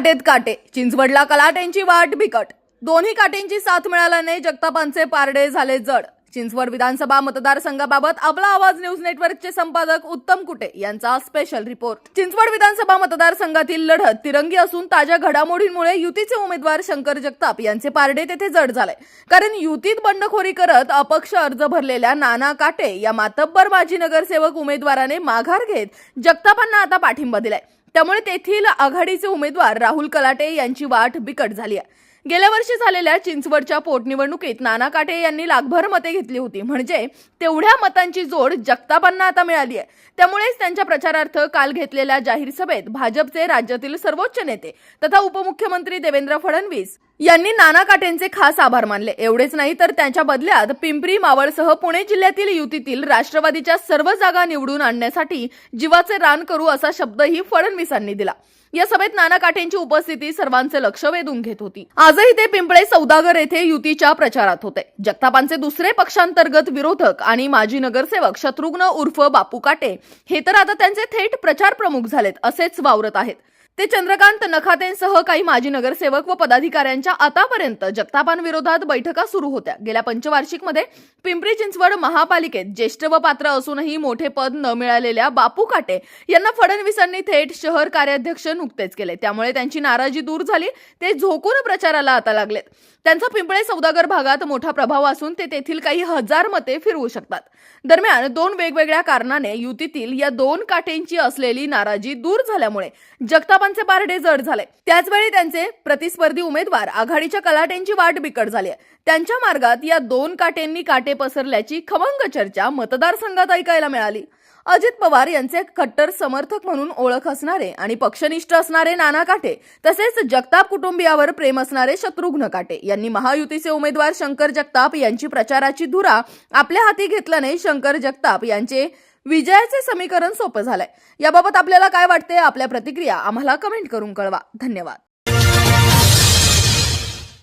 काटेत काटे. चिंचवडला कलाटेंची वाट बिकट. दोन्ही काटेंची साथ मिळाल्याने जगतापांचे पारडे झाले जड. चिंचवड विधानसभा मतदारसंघाबाबत आपला आवाज न्यूज नेटवर्कचे संपादक उत्तम कुटे यांचा स्पेशल रिपोर्ट चिंचवड विधानसभा मतदारसंघातील लढत तिरंगी असून ताज्या घडामोडींमुळे युतीचे उमेदवार शंकर जगताप यांचे पारडे तेथे जड झाले. कारण युतीत बंडखोरी करत अपक्ष अर्ज भरलेल्या नाना काटे या मातब्बर माजी नगरसेवक उमेदवाराने माघार घेत जगतापांना आता पाठिंबा दिलाय. त्यामुळे तेथील आघाडीचे उमेदवार राहुल कलाटे यांची वाट बिकट झाली आहे. गेल्या वर्षी झालेल्या चिंचवडच्या पोटनिवडणुकीत नाना काटे यांनी लाखभर मते घेतली होती. म्हणजे तेवढ्या मतांची जोड जगतापांना आता मिळाली आहे. त्यामुळेच त्यांच्या प्रचारार्थ काल घेतलेल्या जाहीर सभेत भाजपचे राज्यातील सर्वोच्च नेते तथा उपमुख्यमंत्री देवेंद्र फडणवीस यांनी नाना काटेंचे खास आभार मानले. एवढेच नाही तर त्यांच्या बदल्यात पिंपरी मावळसह पुणे जिल्ह्यातील युतीतील राष्ट्रवादीच्या सर्व जागा निवडून आणण्यासाठी जीवाचे रान करू असा शब्दही फडणवीसांनी दिला. या सभेत नाना काठेंची उपस्थिती सर्वांचे लक्ष वेधून घेत होती. आजही ते पिंपळे सौदागर येथे युतीच्या प्रचारात होते. जगतापांचे दुसरे पक्षांतर्गत विरोधक आणि माजी नगरसेवक शत्रुघ्न उर्फ बापू काटे हे तर आता त्यांचे थेट प्रचार प्रमुख झालेत असेच वावरत आहेत. ते चंद्रकांत नखातेंसह काही माजी नगरसेवक व पदाधिकाऱ्यांच्या आतापर्यंत जगतापांविरोधात बैठका सुरू होत्या. गेल्या पंचवार्षिकमध्ये पिंपरी चिंचवड महापालिकेत ज्येष्ठ व पात्र असूनही मोठे पद न मिळालेल्या बापू काटे यांना फडणवीसांनी थेट शहर कार्याध्यक्ष नुकतेच केले. त्यामुळे त्यांची नाराजी दूर झाली. ते झोकून प्रचाराला आता लागलेत. त्यांचा पिंपळे सौदागर भागात मोठा प्रभाव असून ते तेथील काही हजार मते फिरवू शकतात. दरम्यान दोन वेगवेगळ्या कारणाने युतीतील या दोन काटेंची असलेली नाराजी दूर झाल्यामुळे जगतापांचे पारडे जड झाले. त्याचवेळी त्यांचे प्रतिस्पर्धी उमेदवार आघाडीच्या कलाटेंची वाट बिकट झाली आहे. त्यांच्या मार्गात या दोन काटेंनी काटे पसरल्याची खमंग चर्चा मतदारसंघात ऐकायला मिळाली. अजित पवार यांचे कट्टर समर्थक म्हणून ओळख असणारे आणि पक्षनिष्ठ असणारे नाना काटे तसेच जगताप कुटुंबियावर प्रेम असणारे शत्रुघ्न काटे यांनी महायुतीचे उमेदवार शंकर जगताप यांची प्रचाराची धुरा आपल्या हाती घेतल्याने शंकर जगताप यांचे विजयाचे समीकरण सोपं झालंय. याबाबत आपल्याला काय वाटते आपल्या प्रतिक्रिया आम्हाला कमेंट करून कळवा. धन्यवाद.